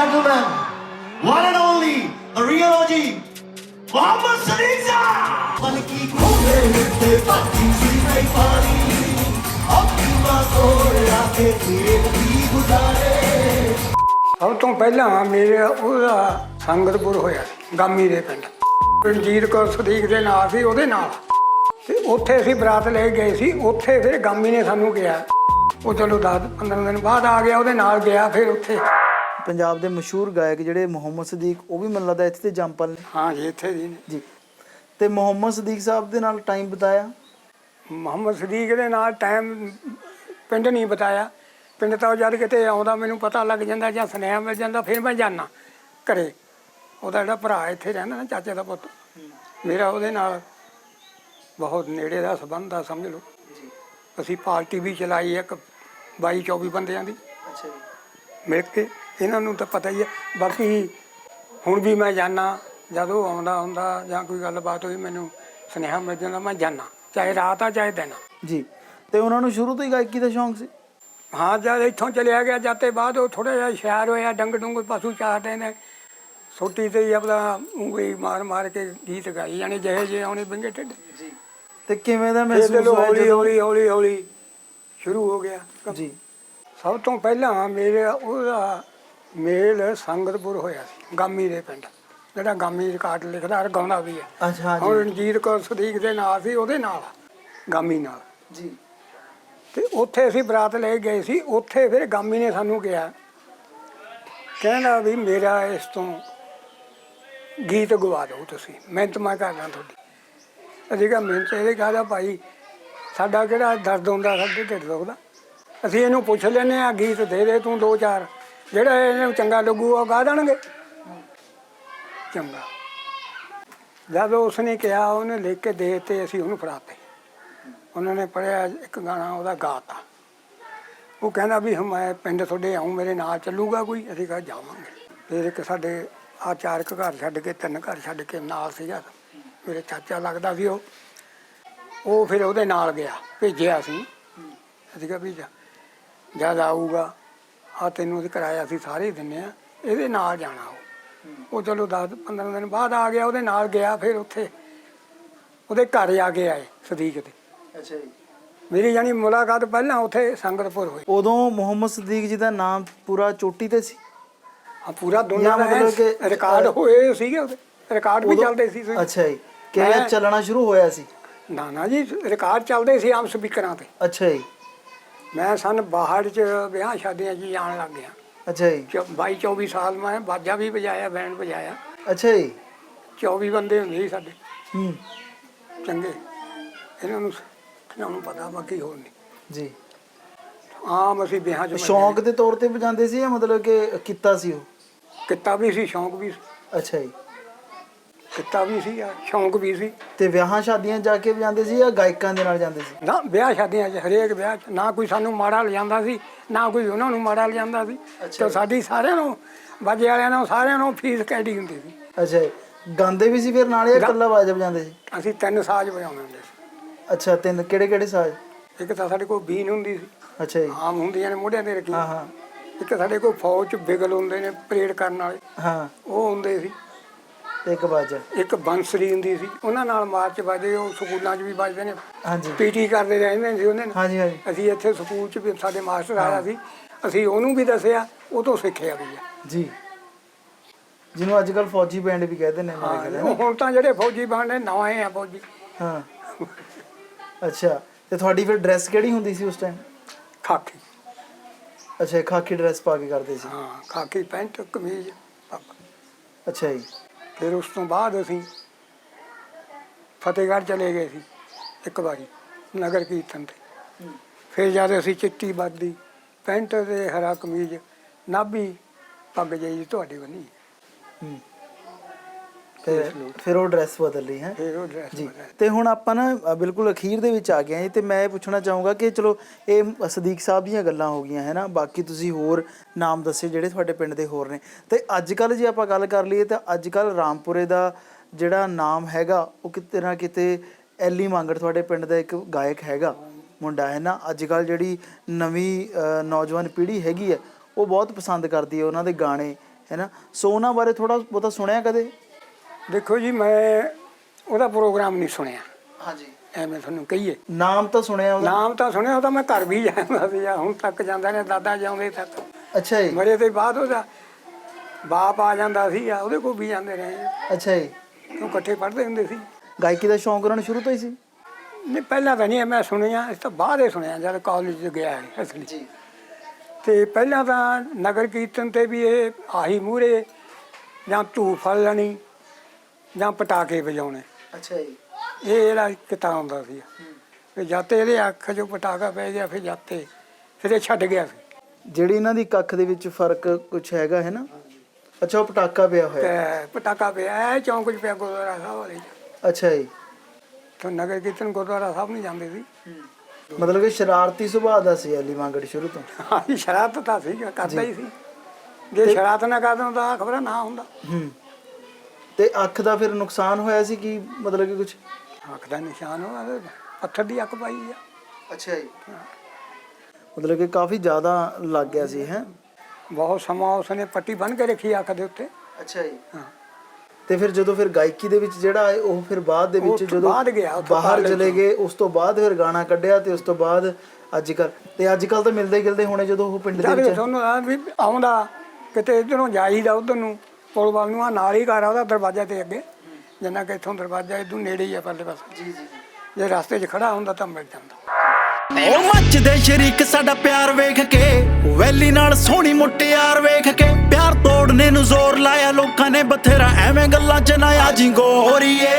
gentlemen, one and only, the real OG, Muhammad Sadiza! Balki khule mitte pati zinai pani, apna soya ke jeev di guzare. ਸਭ ਤੋਂ ਪਹਿਲਾਂ ਮੇਰੇ ਉਹਦਾ ਸੰਗਤਪੁਰ ਹੋਇਆ ਗਾਮੀ ਦੇ ਪਿੰਡ ਰਣਜੀਤ ਕੌਰ ਸਦੀਕ ਦੇ ਨਾਲ ਸੀ ਉਹਦੇ ਨਾਲ ਤੇ ਉੱਥੇ ਅਸੀਂ ਬਰਾਤ ਲੈ ਕੇ ਗਏ ਸੀ ਉੱਥੇ ਫਿਰ ਗਾਮੀ ਨੇ ਸਾਨੂੰ ਕਿਹਾ ਉਹ ਚਲੋ 10 15 ਦਿਨ ਬਾਅਦ ਆ ਗਿਆ ਉਹਦੇ ਨਾਲ ਗਿਆ ਫਿਰ ਉੱਥੇ ਪੰਜਾਬ ਦੇ ਮਸ਼ਹੂਰ ਗਾਇਕ ਜਿਹੜੇ ਮੁਹੰਮਦ ਸਦੀਕ ਉਹ ਵੀ ਮੈਨੂੰ ਲੱਗਦਾ ਇੱਥੇ ਤੇ ਜੰਪਲ ਨੇ। ਹਾਂ ਜੀ ਇੱਥੇ ਜੀ। ਨੇ ਜੀ। ਤੇ ਮੁਹੰਮਦ ਸਦੀਕ ਸਾਹਿਬ ਦੇ ਨਾਲ ਟਾਈਮ ਬਿਤਾਇਆ? ਮੁਹੰਮਦ ਸਦੀਕ ਦੇ ਨਾਲ ਟਾਈਮ ਪਿੰਡ ਨਹੀਂ ਬਤਾਇਆ। ਪਿੰਡ ਤਾਂ ਜਦ ਕਿਤੇ ਆਉਂਦਾ ਮੈਨੂੰ ਪਤਾ ਲੱਗ ਜਾਂਦਾ ਜਾਂ ਸੁਨੇਹਾ ਮਿਲ ਜਾਂਦਾ ਫਿਰ ਮੈਂ ਜਾਣਾ ਘਰੇ। ਉਹਦਾ ਜਿਹੜਾ ਭਰਾ ਇੱਥੇ ਰਹਿੰਦਾ ਨਾ ਚਾਚੇ ਦਾ ਪੁੱਤ। ਮੇਰਾ ਉਹਦੇ ਨਾਲ ਬਹੁਤ ਨੇੜੇ ਦਾ ਸੰਬੰਧ ਆ ਸਮਝ ਲਓ। ਅਸੀਂ ਪਾਰਟੀ ਵੀ ਚਲਾਈ ਇੱਕ 22 24 ਬੰਦਿਆਂ ਦੀ। ਅੱਛਾ ਜੀ। ਮਿਲ ਕੇ ਇਹਨਾਂ ਨੂੰ ਤਾਂ ਪਤਾ ਹੀ ਹੈ। ਬਾਕੀ ਹੁਣ ਵੀ ਮੈਂ ਜਾਣਾ ਜਦੋਂ ਆਉਂਦਾ ਹੁੰਦਾ ਜਾਂ ਕੋਈ ਗੱਲਬਾਤ ਹੋਈ ਮੈਨੂੰ ਸੁਨੇਹਾ ਮਿਲ ਜਾਂਦਾ ਮੈਂ ਜਾਣਾ ਚਾਹੇ ਰਾਤ ਆ ਚਾਹੇ ਦਿਨ। ਜੀ। ਤੇ ਉਹਨਾਂ ਨੂੰ ਸ਼ੁਰੂ ਤੋਂ ਹੀ ਗਾਇਕੀ ਦਾ ਸ਼ੌਂਕ ਸੀ? ਹਾਂ ਜਦ ਇੱਥੋਂ ਚਲਿਆ ਗਿਆ ਜਾਤੇ ਬਾਅਦ ਉਹ ਥੋੜਾ ਜਿਹਾ ਸ਼ਹਿਰ ਹੋਇਆ ਡੰਗ ਡੁੰਗ ਪਸ਼ੂ ਚਾਰਦੇ ਨੇ। ਛੋਟੀ ਤੇ ਹੀ ਆਪਣਾ ਉਂਗਲੀ ਮਾਰ ਮਾਰ ਕੇ ਗੀਤ ਗਾਈ ਜਾਣੀ ਜਿਹੇ ਜਿਹੇ ਆਉਣੇ ਬੰਗੇ ਢਿੱਡ। ਜੀ। ਤੇ ਕਿਵੇਂ ਦਾ ਮਹਿਸੂਸ ਹੋਇਆ ਹੌਲੀ ਹੌਲੀ ਹੌਲੀ ਹੌਲੀ ਸ਼ੁਰੂ ਹੋ ਗਿਆ। ਜੀ। ਸਭ ਤੋਂ ਪਹਿਲਾਂ ਮੇਰੇ ਉਹਦਾ ਮੇਲ ਸੰਗਤਪੁਰ ਹੋਇਆ ਸੀ ਗਾਮੀ ਦੇ ਪਿੰਡ। ਜਿਹੜਾ ਗਾਮੀ ਰਿਕਾਰਡ ਲਿਖਦਾ ਔਰ ਗਾਉਂਦਾ ਵੀ ਹੈ। ਅੱਛਾ ਹੁਣ ਜੀ ਰਣਜੀਤ ਕੌਰ ਸਦੀਕ ਦੇ ਨਾਲ ਸੀ ਉਹਦੇ ਨਾਲ ਗਾਮੀ ਨਾਲ। ਜੀ। ਤੇ ਉੱਥੇ ਅਸੀਂ ਬਰਾਤ ਲੈ ਕੇ ਗਏ ਸੀ ਉੱਥੇ ਫਿਰ ਗਾਮੀ ਨੇ ਸਾਨੂੰ ਕਿਹਾ ਕਹਿੰਦਾ ਵੀ ਮੇਰਾ ਇਸ ਤੋਂ ਗੀਤ ਗਵਾ ਦਿਓ ਤੁਸੀਂ ਮਿਹਨਤ ਮੈਂ ਕਰਦਾ ਤੁਹਾਡੀ। ਅਸੀਂ ਕਿਹਾ ਮਿਹਨਤ ਇਹਦੇ ਕਹਦਾ ਭਾਈ? ਸਾਡਾ ਕਿਹੜਾ ਦਰਦ ਹੁੰਦਾ ਸਾਡੇ ਢਿੱਡ ਦੁਖਦਾ। ਅਸੀਂ ਇਹਨੂੰ ਪੁੱਛ ਲੈਨੇ ਆ ਗੀਤ ਦੇ ਦੇ ਤੂੰ ਦੋ ਚਾਰ। ਜਿਹੜਾ ਇਹਨੂੰ ਚੰਗਾ ਲੱਗੂ, ਉਹ ਗਾ ਦੇਣਗੇ। ਚੰਗਾ। ਜਦ ਉਸਨੇ ਕਿਹਾ, ਉਹਨੇ ਲਿਖ ਕੇ ਦੇ ਤੇ ਅਸੀਂ ਉਹਨੂੰ ਫੜਾਤੇ। ਉਹਨਾਂ ਨੇ ਪੜਿਆ ਇੱਕ ਗਾਣਾ ਉਹਦਾ ਗਾਤਾ। ਉਹ ਕਹਿੰਦਾ ਵੀ ਮੈਂ ਪਿੰਡ ਤੁਹਾਡੇ ਆਉਂ ਮੇਰੇ ਨਾਲ ਚੱਲੂਗਾ ਕੋਈ? ਅਸੀਂ ਕਿਹਾ, ਜਾਵਾਂਗੇ। ਫਿਰ ਇੱਕ ਸਾਡੇ ਆ ਚਾਰ ਕੁ ਘਰ ਛੱਡ ਕੇ, ਤਿੰਨ ਘਰ ਛੱਡ ਕੇ ਨਾਲ ਸੀਗਾ। ਮੇਰੇ ਚਾਚਾ ਲੱਗਦਾ ਸੀ ਉਹ। ਉਹ ਫਿਰ ਉਹਦੇ ਨਾਲ ਗਿਆ, ਭੇਜਿਆ ਸੀ। ਅਸੀਂ ਕਿਹਾ, ਵੀ ਜਾ, ਜਦ ਆਊਗਾ ਆ ਤੈਨੂੰ ਅਸੀਂ ਕਿਰਾਇਆ ਅਸੀਂ ਸਾਰੇ ਹੀ ਦਿੰਨੇ ਆ। ਇਹਦੇ ਨਾਲ ਜਾਣਾ ਉਹ। ਉਹ ਚਲੋ 10 15 ਦਿਨ ਬਾਅਦ ਆ ਗਿਆ ਉਹਦੇ ਨਾਲ ਗਿਆ ਫਿਰ ਉੱਥੇ ਉਹਦੇ ਘਰ ਆ ਕੇ ਆਏ ਸਦੀਕ ਦੇ ਅੱਛਾ ਜੀ। ਮੇਰੀ ਜਾਨੀ ਮੁਲਾਕਾਤ ਪਹਿਲਾਂ ਉੱਥੇ ਸੰਗਤਪੁਰ ਹੋਈ। ਉਦੋਂ ਮੁਹੰਮਦ ਸਦੀਕ ਜੀ ਦਾ ਨਾਮ ਪੂਰਾ ਚੋਟੀ ਤੇ ਸੀ? ਆ ਪੂਰਾ ਦੁਨੀਆ ਜਾਂ ਮਤਲਬ ਕਿ- ਦਾ ਰਿਕਾਰਡ ਹੋਏ ਸੀਗੇ ਉਹਦੇ। ਰਿਕਾਰਡ ਵੀ ਚੱਲਦੇ ਸੀ ਅੱਛਾ ਜੀ। ਕਿਵੇਂ ਮੈਂ- ਚੱਲਣਾ ਸ਼ੁਰੂ ਹੋਇਆ ਸੀ? ਨਾ ਨਾ ਜੀ ਰਿਕਾਰਡ ਚੱਲਦੇ ਸੀ ਆਮ ਸਪੀਕਰਾਂ ਤੇ। ਅੱਛਾ ਜੀ। ਮੈਂ ਸਨ ਬਾਹਰ ਚ ਵਿਆਹ ਸ਼ਾਦੀਆਂ 'ਚ ਜਾਣ ਲੱਗ ਗਿਆ। ਅੱਛਾ ਜੀ। 22 24 ਸਾਲ ਮੈਂ ਬਾਜਾ ਵੀ ਵਜਾਇਆ ਬੈਂਡ ਵਜਾਇਆ। ਅੱਛਾ ਜੀ। 24 ਬੰਦੇ ਹੁੰਦੇ ਸੀ ਸਾਡੇ। ਹੂੰ। ਚੰਗੇ। ਇਹਨਾਂ ਨੂੰ ਇਹਨਾਂ ਨੂੰ ਪਤਾ ਬਾਕੀ ਹੋਰ ਨਹੀਂ। ਜੀ। ਆਮ ਅਸੀਂ ਵਿਆਹਾਂ 'ਚ ਸ਼ੌਂਕ ਦੇ ਤੌਰ ਤੇ ਵਜਾਉਂਦੇ ਸੀ ਜਾਂ ਮਤਲਬ ਕਿ ਕੀਤਾ ਸੀ ਉਹ? ਕਿੱਤਾ ਵੀ ਸੀ ਸ਼ੌਂਕ ਵੀ ਸੀ। ਅੱਛਾ ਜੀ। ਕਿੱਤਾ ਵੀ ਸੀ ਆ ਸ਼ੌਂਕ ਵੀ ਸੀ। ਤੇ ਵਿਆਹਾਂ ਸ਼ਾਦੀਆਂ 'ਚ ਜਾ ਕੇ ਵਜਾਉਂਦੇ ਸੀ ਜਾਂ ਗਾਇਕਾਂ ਦੇ ਨਾਲ ਜਾਂਦੇ ਸੀ? ਨਾ ਵਿਆਹ ਸ਼ਾਦੀਆਂ 'ਚ ਹਰੇਕ ਵਿਆਹ 'ਚ ਨਾ ਕੋਈ ਸਾਨੂੰ ਮਾੜਾ ਲਿਜਾਂਦਾ ਸੀ ਨਾ ਕੋਈ ਉਹਨਾਂ ਨੂੰ ਮਾੜਾ ਲਿਜਾਂਦਾ ਸੀ। ਤੇ ਸਾਡੀ ਸਾਰਿਆਂ ਨੂੰ ਬਾਜੇ ਵਾਲਿਆਂ ਨੂੰ ਸਾਰਿਆਂ ਨੂੰ ਫੀਸ ਕੈਡੀ ਹੁੰਦੀ ਸੀ। ਅੱਛਾ ਗਾਉਂਦੇ ਵੀ ਸੀ ਫਿਰ ਨਾਲ ਇਕੱਲਾ ਬਾਜਾ ਵਜਾਉਂਦੇ ਸੀ? ਅਸੀਂ ਤਿੰਨ ਸਾਜ਼ ਵਜਾਉਂਦੇ ਹੁੰਦੇ ਸੀ। ਅੱਛਾ ਤਿੰਨ ਕਿਹੜੇ ਕਿਹੜੇ ਸਾਜ਼? ਇੱਕ ਤਾਂ ਸਾਡੇ ਕੋਲ ਬੀਨ ਹੁੰਦੀ ਸੀ। ਅੱਛਾ ਜੀ। ਆਮ ਹੁੰਦੀਆਂ ਨੇ ਮੋਢਿਆਂ ਤੇ ਰੱਖੀ ਹਾਂ ਹਾਂ। ਇੱਕ ਸਾਡੇ ਕੋਲ ਫੌਜ 'ਚ ਬਿਗਲ ਹੁੰਦੇ ਨੇ ਪਰੇਡ ਕਰਨ ਵਾਲੇ। ਹਾਂ। ਉਹ ਹੁੰਦੇ ਸੀ। ਤੇ ਇੱਕ ਬਾਜਾ ਇੱਕ ਬੰਸਰੀ ਹੁੰਦੀ ਸੀ। ਉਹਨਾਂ ਨਾਲ ਮਾਰਚ ਵੱਜਦੇ ਉਹ ਸਕੂਲਾਂ 'ਚ ਵੀ ਵੱਜਦੇ ਨੇ। ਹਾਂਜੀ। ਪੀਟੀ ਕਰਦੇ ਰਹਿੰਦੇ ਸੀ ਉਹਨੇ। ਹਾਂਜੀ ਹਾਂਜੀ। ਅਸੀਂ ਇੱਥੇ ਸਕੂਲ 'ਚ ਵੀ ਸਾਡੇ ਮਾਸਟਰ ਆਇਆ ਸੀ। ਅਸੀਂ ਉਹਨੂੰ ਵੀ ਦੱਸਿਆ ਉਹ ਤੋਂ ਸਿੱਖਿਆ ਵੀ ਆ। ਜੀ। ਜਿਹਨੂੰ ਅੱਜ ਕੱਲ ਫੌਜੀ ਬੈਂਡ ਵੀ ਕਹਿੰਦੇ ਨੇ ਮੇਰੇ ਖਿਆਲ ਹੁਣ ਤਾਂ ਜਿਹੜੇ ਫੌਜੀ ਬਣਨੇ ਨਵੇਂ ਆ ਫੌਜੀ। ਹਾਂ। ਅੱਛਾ। ਤੇ ਤੁਹਾਡੀ ਫਿਰ ਡਰੈਸ ਕਿਹੜੀ ਹੁੰਦੀ ਸੀ ਉਸ ਟਾਈਮ ਖਾਕੀ। ਅੱਛਾ ਖਾਕੀ ਡਰੈਸ ਪਾ ਕੇ ਕਰਦੇ ਸੀ। ਹਾਂ ਖਾਕੀ ਪੈਂਟ ਕਮੀਜ਼। ਅੱਛਾ ਜੀ। ਫਿਰ ਉਸ ਤੋਂ ਬਾਅਦ ਅਸੀਂ ਫਤਿਹਗੜ੍ਹ ਚਲੇ ਗਏ ਸੀ ਇੱਕ ਵਾਰੀ ਨਗਰ ਕੀਰਤਨ ਤੇ। ਫਿਰ ਜਦ ਅਸੀਂ ਚਿੱਟੀ ਬਾਦੀ ਪੈਂਟ ਤੇ ਹਰਾ ਕਮੀਜ਼ ਨਾਭੀ ਪੱਗ ਜਾਈ ਤੁਹਾਡੇ ਬਣੀ ਹੂੰ। ਤੇ ਫਿਰ ਉਹ ਡਰੈਸ ਬਦਲ ਲਈ ਹੈ। ਫਿਰ ਉਹ ਡਰੈਸ ਜੀ। ਤੇ ਹੁਣ ਆਪਾਂ ਨਾ ਅ, ਬਿਲਕੁਲ ਅਖੀਰ ਦੇ ਵਿੱਚ ਆ ਗਏ ਹਾਂ ਜੀ ਤੇ ਮੈਂ ਇਹ ਪੁੱਛਣਾ ਚਾਹੂੰਗਾ ਕਿ ਚਲੋ ਇਹ ਸਦੀਕ ਸਾਹਿਬ ਦੀਆਂ ਗੱਲਾਂ ਹੋ ਗਈਆਂ ਹੈ ਨਾ? ਬਾਕੀ ਤੁਸੀਂ ਹੋਰ ਨਾਮ ਦੱਸੇ ਜਿਹੜੇ ਤੁਹਾਡੇ ਪਿੰਡ ਦੇ ਹੋਰ ਨੇ। ਤੇ ਅੱਜ ਕੱਲ ਜੇ ਆਪਾਂ ਗੱਲ ਕਰ ਲਈਏ ਤਾਂ ਅੱਜ ਕੱਲ ਰਾਮਪੁਰੇ ਦਾ ਜਿਹੜਾ ਨਾਮ ਹੈਗਾ ਉਹ ਕਿਤੇ ਨਾ ਕਿਤੇ ਐਲੀ ਮੰਗੜ ਤੁਹਾਡੇ ਪਿੰਡ ਦਾ ਇੱਕ ਗਾਇਕ ਹੈਗਾ ਮੁੰਡਾ ਹੈ ਨਾ? ਅੱਜ ਕੱਲ ਜਿਹੜੀ ਨਵੀਂ ਅ, ਨੌਜਵਾਨ ਪੀੜ੍ਹੀ ਹੈਗੀ ਹੈ ਉਹ ਬਹੁਤ ਪਸੰਦ ਕਰਦੀ ਹੈ ਉਹਨਾਂ ਦੇ ਗਾਣੇ ਹੈਨਾ ਸੋ ਉਹਨਾਂ ਬਾਰੇ ਥੋੜਾ ਬਹੁਤਾ ਸੁਣਿਆ ਕਦੇ? ਦੇਖੋ ਜੀ ਮੈਂ ਉਹਦਾ ਪ੍ਰੋਗਰਾਮ ਨਹੀਂ ਸੁਣਿਆ। ਹਾਂਜੀ। ਐਵੇਂ ਤੁਹਾਨੂੰ ਕਹੀਏ। ਨਾਮ ਤਾਂ ਸੁਣਿਆ ਉਹਦਾ? ਨਾਮ ਤਾਂ ਸੁਣਿਆ ਉਹ ਤਾਂ ਮੈਂ ਘਰ ਵੀ ਜਾਂਦਾ ਸੀ ਹੁਣ ਤੱਕ ਜਾਂਦਾ ਨੇ ਦਾਦਾ ਜਾਂਦੇ ਤੱਕ। ਅੱਛਾ ਜੀ। ਮਰੇ ਤੋਂ ਬਾਅਦ ਉਹਦਾ ਬਾਪ ਆ ਜਾਂਦਾ ਸੀ ਆ ਉਹਦੇ ਕੋਲ ਵੀ ਜਾਂਦੇ ਰਹੇ। ਅੱਛਾ ਜੀ। ਉਹ ਇਕੱਠੇ ਪੜ੍ਹਦੇ ਹੁੰਦੇ ਸੀ? ਗਾਇਕੀ ਦਾ ਸ਼ੌਂਕ ਉਹਨਾਂ ਨੂੰ ਸ਼ੁਰੂ ਤੋਂ ਹੀ ਸੀ? ਨਹੀਂ ਪਹਿਲਾਂ ਤਾਂ ਨਹੀਂ ਮੈਂ ਸੁਣਿਆ ਇਸ ਤੋਂ ਬਾਅਦ ਹੀ ਸੁਣਿਆ ਜਦ ਕਾਲਜ 'ਚ ਗਿਆ ਹੈ ਅਸਲੀ। ਜੀ। ਤੇ ਪਹਿਲਾਂ ਤਾਂ ਨਗਰ ਕੀਰਤਨ ਤੇ ਵੀ ਇਹ ਆਹੀ ਮੂਰੇ ਜਾਂ ਧੂਫ ਫੜ ਲੈਣੀ ਜਾਂ ਪਟਾਕੇ ਵਜਾਉਣੇ। ਅੱਛਾ ਜੀ। ਇਹ ਇਹਦਾ ਕਿਤਾ ਹੁੰਦਾ ਸੀ। ਤੇ ਜਾਤੇ ਇਹਦੇ ਅੱਖ 'ਚੋਂ ਪਟਾਕਾ ਪੈ ਗਿਆ ਫਿਰ ਜਾਤੇ ਫਿਰ ਇਹ ਛੱਡ ਗਿਆ ਸੀ। ਜਿਹੜੀ ਇਹਨਾਂ ਦੀ ਕੱਖ ਦੇ ਵਿੱਚ ਫ਼ਰਕ ਕੁਝ ਹੈਗਾ ਹੈ ਨਾ? ਅੱਛਾ ਉਹ ਪਟਾਕਾ ਪਿਆ ਹੋਇਆ। ਤੇ ਪਟਾਕਾ ਪਿਆ ਇਹ ਚੌਂਕ 'ਚ ਪਿਆ ਗੁਰਦੁਆਰਾ ਸਾਹਿਬ ਵਾਲੇ 'ਚ। ਅੱਛਾ ਜੀ। ਤੇ ਨਗਰ ਕੀਰਤਨ ਗੁਰਦੁਆਰਾ ਸਾਹਿਬ ਨਹੀਂ ਜਾਂਦੇ ਸੀ। ਮਤਲਬ ਕਿ ਸ਼ਰਾਰਤੀ ਸੁਭਾਅ ਦਾ ਸੀ ਅਲੀ ਮੰਗੜ ਸ਼ੁਰੂ ਤੋਂ? ਹਾਂ ਸ਼ਰਾਰਤ ਤਾਂ ਸੀ ਕਰਦਾ ਹੀ ਸੀ। ਜੇ ਸ਼ਰਾਰਤ ਨਾ ਕਰਦਾ ਤਾਂ ਖਬਰ ਨਾ ਹੁੰਦਾ। ਹੂੰ। ਤੇ ਅੱਖ ਦਾ ਫਿਰ ਨੁਕਸਾਨ ਹੋਇਆ ਸੀ ਕਿ? ਮਤਲਬ ਕਿ ਕੁਝ ਅੱਖ ਦਾ ਨਿਸ਼ਾਨ ਹੋਇਆ ਪੱਥਰ ਦੀ ਅੱਖ ਪਾਈ ਆ। ਅੱਛਾ ਜੀ। ਮਤਲਬ ਕਿ ਕਾਫੀ ਜ਼ਿਆਦਾ ਲੱਗ ਗਿਆ ਸੀ ਹੈ? ਬਹੁਤ ਸਮਾਂ ਉਸਨੇ ਪੱਟੀ ਬੰਨ ਕੇ ਰੱਖੀ ਅੱਖ ਦੇ ਉੱਤੇ। ਅੱਛਾ ਜੀ। ਹਾਂ। ਤੇ ਫਿਰ ਜਦੋਂ ਫਿਰ ਗਾਇਕੀ ਦੇ ਵਿੱਚ ਜਿਹੜਾ ਹੈ ਉਹ ਫਿਰ ਬਾਅਦ ਦੇ ਵਿੱਚ ਤੋਂ ਜਦੋਂ ਬਾਅਦ ਗਿਆ, ਉਹ ਤੋਂ ਬਾਹਰ ਬਾਅਦ ਚਲੇ ਗਏ ਉਸ ਤੋਂ ਬਾਅਦ ਫਿਰ ਗਾਣਾ ਕੱਢਿਆ ਤੇ ਉਸ ਤੋਂ ਬਾਅਦ ਅੱਜ ਕੱਲ ਤੇ ਅੱਜ ਕੱਲ ਤਾਂ ਮਿਲਦੇ ਗਿਲਦੇ ਹੋਣੇ ਜਦੋਂ ਉਹ ਪਿੰਡ ਦੇ ਜਦ ਵਿੱਚ ਤੁਹਾਨੂੰ ਆ ਵੀ ਆਉਂਦਾ ਕਿਤੇ ਇਧਰੋਂ ਜਾਈਦਾ ਉਧਰ ਨੂੰ ਪੁਲ ਵੱਲ ਨੂੰ ਆ ਨਾਲ ਹੀ ਘਰ ਆ ਉਹਦਾ ਦਰਵਾਜ਼ਾ ਤੇ ਅੱਗੇ। ਜਿੰਨਾ ਕਿ ਇੱਥੋਂ ਦਰਵਾਜ਼ਾ ਇਦੋਂ ਨੇੜੇ ਹੀ ਆ ਪਰਲੇ ਪਾਸੇ। ਜੀ ਜੀ ਜੇ। ਰਸਤੇ 'ਚ ਖੜਾ ਹੁੰਦਾ ਤਾਂ ਮਿਲ ਜਾਂਦਾ। ਉਹ ਮੱਚਦੇ ਸ਼ਰੀਕ ਸਾਡਾ ਪਿਆਰ ਵੇਖ ਕੇ ਵੈਲੀ ਨਾਲ ਸੋਹਣੀ ਮੁੱਟਿਆਰ ਵੇਖ ਕੇ। ਪਿਆਰ ਤੋੜਨੇ ਨੂੰ ਜ਼ੋਰ ਲਾਇਆ ਲੋਕਾਂ ਨੇ ਬਥੇਰਾ ਐਵੇਂ ਗੱਲਾਂ ਚ ਨਾ ਆਜੀ ਗੋਰੀਏ।